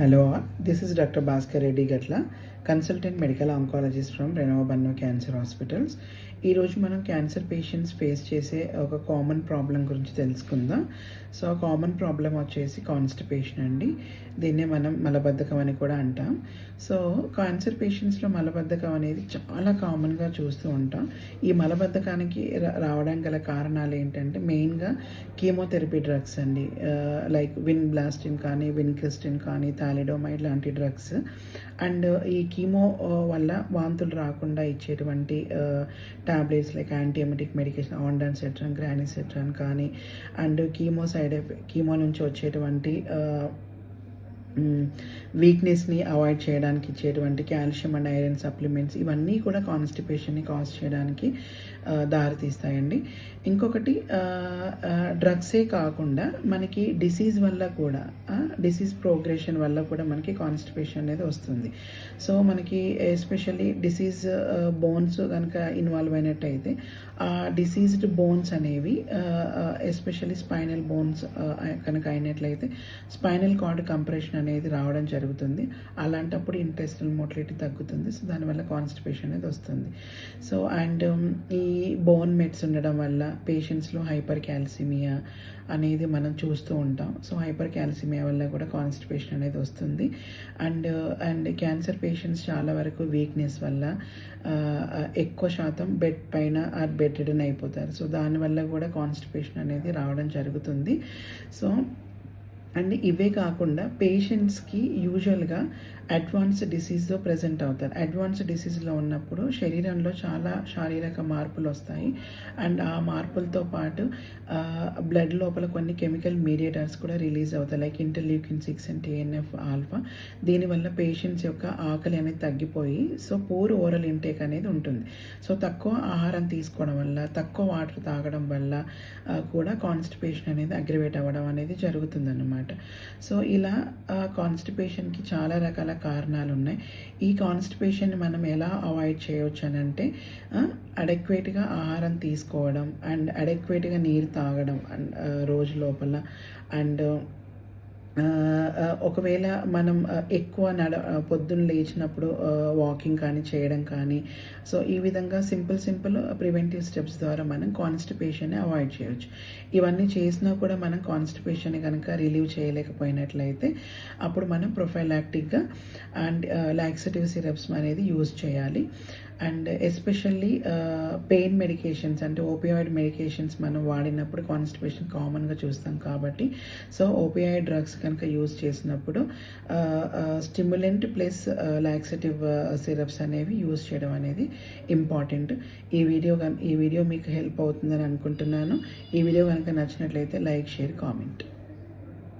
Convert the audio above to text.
Hello, all. this is Dr. Bhaskar Reddy Gatla, consultant medical oncologist from Renova బన్నో cancer hospitals ఈరోజు మనం cancer patients face చేసే ఒక common problem గురించి తెలుసుకుందాం. సో ఆ కామన్ ప్రాబ్లం వచ్చేసి కాన్స్టిపేషన్ అండి. దీన్నే మనం మలబద్ధకం అని కూడా అంటాం. సో క్యాన్సర్ పేషెంట్స్లో మలబద్ధకం అనేది చాలా కామన్గా చూస్తూ ఉంటాం. ఈ మలబద్ధకానికి రా- రావడానికి గల కారణాలు ఏంటంటే మెయిన్గా కీమోథెరపీ డ్రగ్స్ అండి. లైక్ విన్ బ్లాస్టిన్ కానీ విన్ క్రిస్టిన్ కానీ థాలిడోమైడ్ లాంటి డ్రగ్స్ అండ్ ఈ కీమో వల్ల వాంతులు రాకుండా ఇచ్చేటువంటి tablets like antiemetic medication ondansetron granisetron కానీ and chemo side effect chemo నుంచి వచ్చేటువంటి వీక్నెస్ని అవాయిడ్ చేయడానికి ఇచ్చేటువంటి కాల్షియం అండ్ ఐరన్ సప్లిమెంట్స్ ఇవన్నీ కూడా కాన్స్టిపేషన్ని కాజ్ చేయడానికి దారితీస్తాయండి. ఇంకొకటి డ్రగ్సే కాకుండా మనకి డిసీజ్ వల్ల కూడా డిసీజ్ ప్రోగ్రెషన్ వల్ల కూడా మనకి కాన్స్టిపేషన్ అనేది వస్తుంది. సో మనకి ఎస్పెషల్లీ డిసీజ్ బోన్స్ కనుక ఇన్వాల్వ్ అయినట్టయితే ఆ డిసీజ్డ్ బోన్స్ అనేవి ఎస్పెషల్లీ స్పైనల్ బోన్స్ కనుక అయినట్లయితే స్పైనల్ కార్డ్ కంప్రెషన్ అనేది రావడం జరుగుతుంది. అలాంటప్పుడు ఇంటెస్టల్ మోటిలిటీ తగ్గుతుంది. సో దానివల్ల కాన్స్టిపేషన్ అనేది వస్తుంది. సో అండ్ ఈ బోన్ మెట్స్ ఉండడం వల్ల పేషెంట్స్లో హైపర్ క్యాల్సిమియా అనేది మనం చూస్తూ ఉంటాం. సో హైపర్ క్యాల్సిమియా వల్ల కూడా కాన్స్టిపేషన్ అనేది వస్తుంది. అండ్ అండ్ క్యాన్సర్ పేషెంట్స్ చాలా వరకు వీక్నెస్ వల్ల ఎక్కువ శాతం బెడ్ పైన ఆర్ బెడ్ అయిపోతారు సో దానివల్ల కూడా కాన్స్టిపేషన్ అనేది రావడం జరుగుతుంది. సో అండ్ ఇవే కాకుండా పేషెంట్స్కి యూజువల్గా అడ్వాన్స్ డిసీజ్తో ప్రజెంట్ అవుతారు. అడ్వాన్స్ డిసీజ్లో ఉన్నప్పుడు శరీరంలో చాలా శారీరక మార్పులు వస్తాయి. అండ్ ఆ మార్పులతో పాటు బ్లడ్ లోపల కొన్ని కెమికల్ మీడియేటర్స్ కూడా రిలీజ్ అవుతాయి. Like interleukin six and TNF alpha. దీనివల్ల పేషెంట్స్ యొక్క ఆకలి అనేది తగ్గిపోయి సో పూర్ ఓరల్ ఇంటేక్ అనేది ఉంటుంది. సో తక్కువ ఆహారం తీసుకోవడం వల్ల తక్కువ వాటర్ తాగడం వల్ల కూడా కాన్స్టిపేషన్ అనేది అగ్రివేట్ అవ్వడం అనేది జరుగుతుందన్నమాట. సో ఇలా కాన్స్టిపేషన్కి చాలా రకాల కారణాలు ఉన్నాయి ఈ కాన్స్టిపేషన్ మనం ఎలా అవాయిడ్ చేయవచ్చు అని అంటే అడెక్వేట్గా ఆహారం తీసుకోవడం అండ్ అడెక్వేట్గా నీరు తాగడం అండ్ రోజు లోపల. అండ్ ఒకవేళ మనం ఎక్కువ నడ పొద్దున్న లేచినప్పుడు వాకింగ్ కానీ చేయడం కానీ సో ఈ విధంగా సింపుల్ సింపుల్ ప్రివెంటివ్ స్టెప్స్ ద్వారా మనం కాన్స్టిపేషన్ అవాయిడ్ చేయొచ్చు. ఇవన్నీ చేసినా కూడా మనం కాన్స్టిపేషన్ కనుక రిలీవ్ చేయలేకపోయినట్లయితే అప్పుడు మనం ప్రొఫైలాక్టిక్గా అండ్ లాక్సిటివ్ సిరప్స్ అనేది యూజ్ చేయాలి. అండ్ ఎస్పెషల్లీ పెయిన్ మెడికేషన్స్ అంటే ఓపియాయిడ్ మెడికేషన్స్ మనం వాడినప్పుడు కాన్స్టిపేషన్ కామన్గా చూస్తాం కాబట్టి సో ఓపియాయిడ్ డ్రగ్స్ కనుక యూజ్ చేసినప్పుడు స్టిమ్యులెంట్ ప్లస్ లాక్సేటివ్ సిరప్స్ అనేవి యూజ్ చేయడం అనేది ఇంపార్టెంట్ ఈ వీడియో ఈ వీడియో మీకు హెల్ప్ అవుతుందని అనుకుంటున్నాను. ఈ వీడియో కనుక నచ్చినట్లయితే లైక్ షేర్ కామెంట్